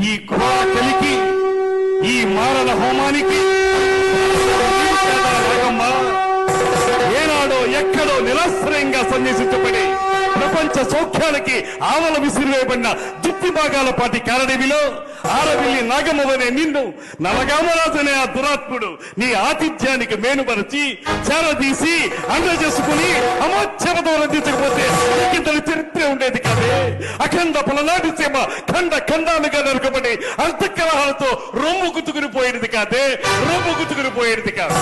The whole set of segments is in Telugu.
ఈ ఘోర ఈ మారణ హోమానికి ఏనాడో ఎక్కడో నిరాశ్రయంగా సన్యసించబడి ప్రపంచ సౌఖ్యాలకి ఆవల విసిరివేయబడిన దుత్తి భాగాల పాటి కారడవిలో ఆరవిల్లి నాగమవనే నిన్ను నలగామరాజనే ఆ దురాత్ముడు నీ ఆతిథ్యానికి మేనుపరచి చేరదీసి అండ చేసుకుని అమోత్సవతో రందించకపోతే ఇంతటి చరిత్ర ఉండేది కాదే. అఖండ పలనాటి సీమ ఖండ ఖండాలుగా నరకబడి అంతఃకలహాలతో రొమ్ము గుతుకుని పోయేది కాదే రొమ్ము గుతుకుని పోయేది కాదు.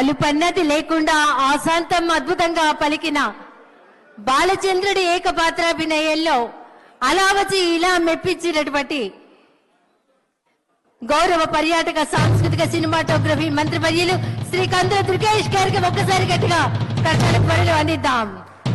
అలుపన్నది లేకుండా ఆశాంతం అద్భుతంగా పలికిన బాలచంద్రుడి ఏకపాత్రాభినయంలో అలావచి ఇలా మెప్పించినటువంటి గౌరవ పర్యాటక సాంస్కృతిక సినిమాటోగ్రఫీ మంత్రివర్యులు శ్రీ కందుల దుర్గేష్ గారికి ఒక్కసారి గట్టిగా కట్టడి పనులు అందిద్దాం.